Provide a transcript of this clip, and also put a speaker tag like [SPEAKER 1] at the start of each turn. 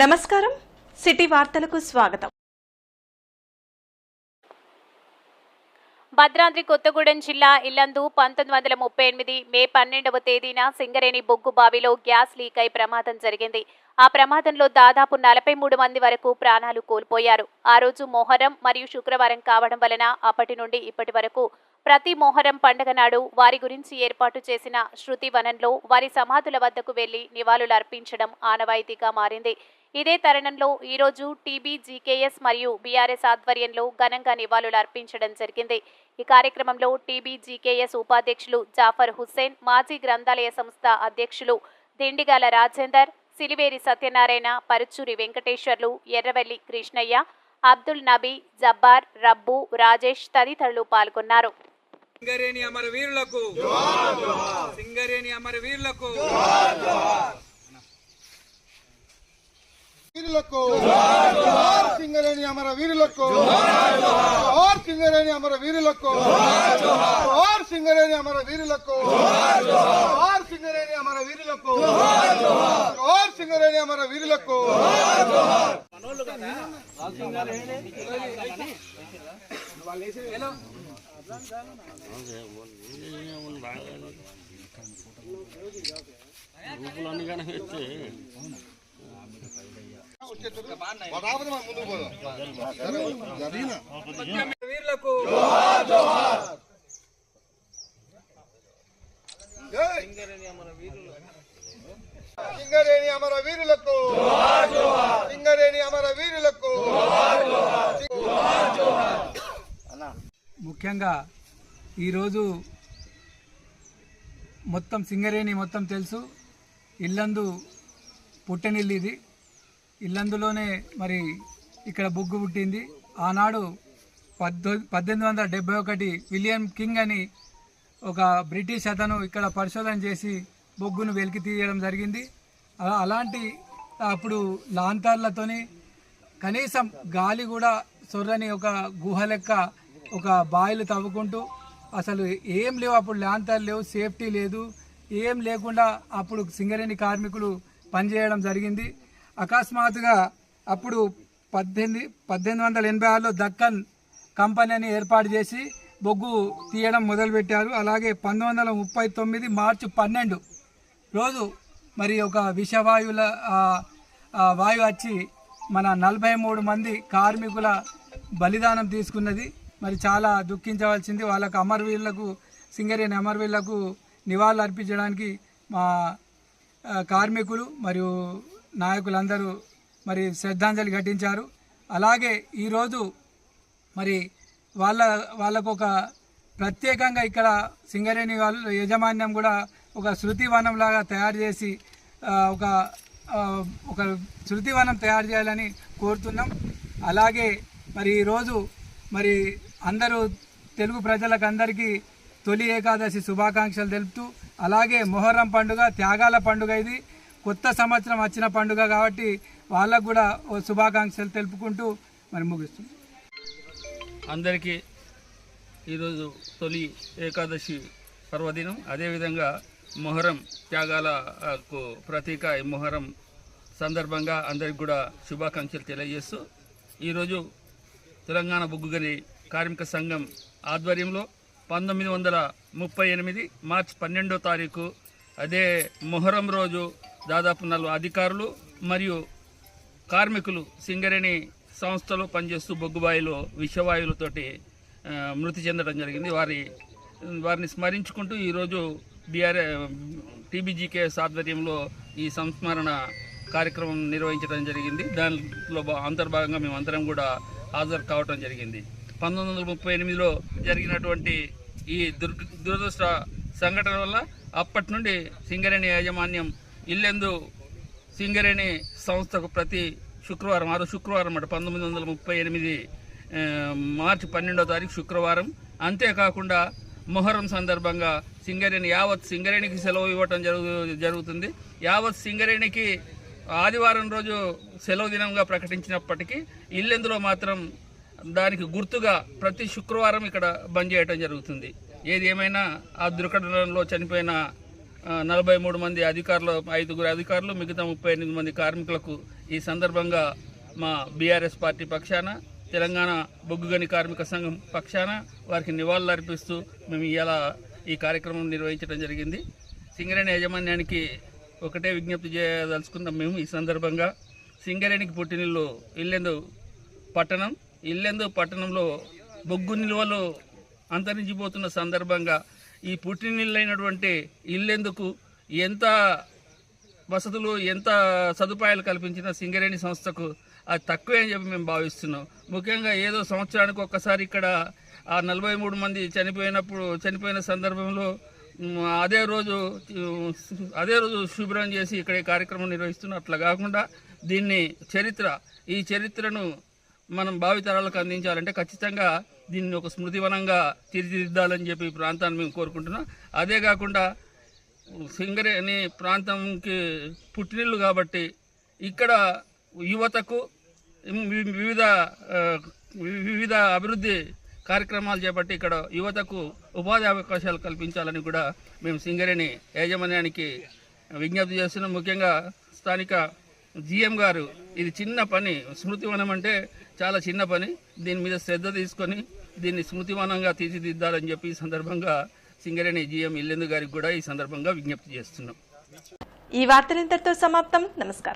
[SPEAKER 1] నమస్కారం. సిటీ వార్తలకు స్వాగతం.
[SPEAKER 2] భద్రాద్రి కొత్తగూడెం జిల్లా ఇల్లందు పంతొమ్మిది వందల ముప్పై ఎనిమిది మే పన్నెండవ తేదీన సింగరేణి బొగ్గు బావిలో గ్యాస్ లీక్ అయి ప్రమాదం జరిగింది. ఆ ప్రమాదంలో దాదాపు నలభై మూడు మంది వరకు ప్రాణాలు కోల్పోయారు. ఆ రోజు మొహరం మరియు శుక్రవారం కావడం వలన అప్పటి నుండి ఇప్పటి వరకు ప్రతి మొహరం పండగ నాడు వారి గురించి ఏర్పాటు చేసిన శృతి వనంలో వారి సమాధుల వద్దకు వెళ్ళి నివాళులు అర్పించడం ఆనవాయితీగా మారింది. ఇదే తరుణంలో ఈరోజు టీబీ జీకేఎస్ మరియు బీఆర్ఎస్ ఆధ్వర్యంలో ఘనంగా నివాళులు అర్పించడం జరిగింది. ఈ కార్యక్రమంలో టీబీ జీకేఎస్ ఉపాధ్యక్షులు జాఫర్ హుస్సేన్ మాజీ గ్రంథాలయ సంస్థ అధ్యక్షులు దిండిగాల రాజేందర్ సిలివేరి సత్యనారాయణ పరుచూరి వెంకటేశ్వర్లు ఎర్రవెల్లి కృష్ణయ్య అబ్దుల్ నబీ జబ్బార్ రబ్బు రాజేష్ తదితరులు పాల్గొన్నారు.
[SPEAKER 3] సింగరేణి అమర వీరులకు సింగరేణి అమర వీరులకు.
[SPEAKER 4] వీరులకు జోహార్ సింగరేణి అమర వీరులకు. జోహార్ సింగరేణి అమర వీరులకు. జోహార్ సింగరేణి అమర వీరులకు. జోహార్ సింగరేణి అమర వీరులకు. జోహార్ సింగరేణి అమర వీరులకు. పదాపద మనం ముందుకు
[SPEAKER 3] వీరులకు.
[SPEAKER 4] సింగరేణి అమర వీరులకు! సింగరేణి అమర వీరులకు!
[SPEAKER 5] ముఖ్యంగా ఈరోజు మొత్తం సింగరేణి మొత్తం తెలుసు. ఇల్లందు పుట్టనిల్లు ఇది. ఇల్లందులోనే మరి ఇక్కడ బొగ్గు పుట్టింది. ఆనాడు పద్దో పద్దెనిమిది వందల డెబ్బై ఒకటి విలియం కింగ్ అని ఒక బ్రిటిష్ అతను ఇక్కడ పరిశోధన చేసి బొగ్గును వెలికి తీయడం జరిగింది. అలాంటి అప్పుడు లాంతర్లతోని కనీసం గాలి కూడా సొర్రని ఒక గుహ లెక్క ఒక బాయిలు తవ్వుకుంటూ అసలు ఏం లేవు అప్పుడు లాంతర్లు లేవు సేఫ్టీ లేదు. ఏం లేకుండా అప్పుడు సింగరేణి కార్మికులు పనిచేయడం జరిగింది. అకస్మాత్తుగా అప్పుడు పద్దెనిమిది పద్దెనిమిది వందల ఎనభై ఆరులో దక్కన్ కంపెనీ అని ఏర్పాటు చేసి బొగ్గు తీయడం మొదలుపెట్టారు. అలాగే పంతొమ్మిది వందల ముప్పై తొమ్మిది మార్చి పన్నెండు రోజు మరి ఒక విషవాయువుల వాయువు వచ్చి మన నలభై మూడు మంది కార్మికుల బలిదానం తీసుకున్నది. మరి చాలా దుఃఖించవలసింది. వాళ్ళకు అమరవీరులకు సింగరేణి అమరవీరులకు నివాళులు అర్పించడానికి మా కార్మికులు మరియు నాయకులందరూ మరి శ్రద్ధాంజలి ఘటించారు. అలాగే ఈరోజు మరి వాళ్ళ వాళ్ళకు ఒక ప్రత్యేకంగా ఇక్కడ సింగరేణి వాళ్ళు యజమాన్యం కూడా ఒక శృతివనం లాగా తయారు చేసి ఒక ఒక శృతివనం తయారు చేయాలని కోరుతున్నాం. అలాగే మరి ఈరోజు మరి అందరూ తెలుగు ప్రజలకు అందరికీ తొలి ఏకాదశి శుభాకాంక్షలు తెలుపుతూ అలాగే మొహర్రం పండుగ త్యాగాల పండుగ ఇది. కొత్త సంవత్సరం వచ్చిన పండుగ కాబట్టి వాళ్ళకు కూడా ఓ శుభాకాంక్షలు తెలుపుకుంటూ మరి ముగిస్తుంది.
[SPEAKER 6] అందరికీ ఈరోజు తొలి ఏకాదశి పర్వదినం. అదేవిధంగా మొహరం త్యాగాలకు ప్రతీక ఈ మొహరం సందర్భంగా అందరికి కూడా శుభాకాంక్షలు తెలియజేస్తూ ఈరోజు తెలంగాణ బొగ్గుగని కార్మిక సంఘం ఆధ్వర్యంలో పంతొమ్మిది వందల ముప్పై ఎనిమిది మార్చి పన్నెండో తారీఖు అదే మొహరం రోజు దాదాపు నలుగురు అధికారులు మరియు కార్మికులు సింగరేణి సంస్థలో పనిచేస్తూ బొగ్గుబాయిలో విషవాయువులతోటి మృతి చెందడం జరిగింది. వారి వారిని స్మరించుకుంటూ ఈరోజు బీఆర్ఏ టీబీజీకేఎస్ ఆధ్వర్యంలో ఈ సంస్మరణ కార్యక్రమం నిర్వహించడం జరిగింది. దాంట్లో అంతర్భాగంగా మేము అందరం కూడా హాజరు కావడం జరిగింది. పంతొమ్మిది వందల ముప్పై ఎనిమిదిలో జరిగినటువంటి ఈ దుర్ దురదృష్ట సంఘటన వల్ల అప్పటి నుండి సింగరేణి యాజమాన్యం ఇల్లెందు సింగరేణి సంస్థకు ప్రతి శుక్రవారం ఆరో శుక్రవారం అన్నమాట పంతొమ్మిది వందల ముప్పై ఎనిమిది మార్చి పన్నెండో తారీఖు శుక్రవారం. అంతేకాకుండా మొహరం సందర్భంగా సింగరేణి యావత్ సింగరేణికి సెలవు ఇవ్వటం జరుగు జరుగుతుంది. యావత్ సింగరేణికి ఆదివారం రోజు సెలవు దినంగా ప్రకటించినప్పటికీ ఇల్లెందులో మాత్రం దానికి గుర్తుగా ప్రతి శుక్రవారం ఇక్కడ బంద్ చేయటం జరుగుతుంది. ఏది ఏమైనా ఆ దుర్ఘటనలో చనిపోయిన నలభై మూడు మంది అధికారులు ఐదుగురు అధికారులు మిగతా ముప్పై ఎనిమిది మంది కార్మికులకు ఈ సందర్భంగా మా బీఆర్ఎస్ పార్టీ పక్షాన తెలంగాణ బొగ్గుగని కార్మిక సంఘం పక్షాన వారికి నివాళులు అర్పిస్తూ మేము ఇలా ఈ కార్యక్రమం నిర్వహించడం జరిగింది. సింగరేణి యాజమాన్యానికి ఒకటే విజ్ఞప్తి చేయదలుచుకున్నాం మేము ఈ సందర్భంగా. సింగరేణికి పుట్టినిల్లు ఇల్లెందు పట్టణం. ఇల్లెందు పట్టణంలో బొగ్గు నిల్వలు అంతరించిపోతున్న సందర్భంగా ఈ పుట్టినిల్లైనటువంటి ఇల్లెందుకు? ఎంత వసతులు ఎంత సదుపాయాలు కల్పించిన సింగరేణి సంస్థకు? అది తక్కువే అని చెప్పి మేము భావిస్తున్నాం. ముఖ్యంగా ఏదో సంవత్సరానికి ఒక్కసారి ఇక్కడ ఆ నలభై మూడు మంది చనిపోయినప్పుడు చనిపోయిన సందర్భంలో అదే రోజు అదే రోజు శుభ్రం చేసి ఇక్కడ కార్యక్రమం నిర్వహిస్తున్నాం అట్లా కాకుండా దీన్ని చరిత్ర ఈ చరిత్రను మనం భావితరాలకు అందించాలంటే ఖచ్చితంగా దీన్ని ఒక స్మృతివనంగా తీర్చిదిద్దాలని చెప్పి ఈ ప్రాంతాన్ని మేము కోరుకుంటున్నాం. అదే కాకుండా సింగరేణి ప్రాంతంకి పుట్టినిల్లు కాబట్టి ఇక్కడ యువతకు వివిధ వివిధ అభివృద్ధి కార్యక్రమాలు చేపట్టి ఇక్కడ యువతకు ఉపాధి అవకాశాలు కల్పించాలని కూడా మేము సింగరేణి యాజమాన్యానికి విజ్ఞప్తి చేస్తున్నాం. ముఖ్యంగా స్థానిక జిఎం గారు ఇది చిన్న పని. స్మృతివనం అంటే చాలా చిన్న పని. దీని మీద శ్రద్ధ తీసుకొని దీన్ని స్మృతివనంగా తీర్చిదిద్దాలని చెప్పి ఈ సందర్భంగా సింగరేణి జిఎం ఇల్లెందు గారికి కూడా ఈ సందర్భంగా విజ్ఞప్తి చేస్తున్నాం.
[SPEAKER 1] ఈ వార్తలు ఇంతటితో సమాప్తం. నమస్కారం.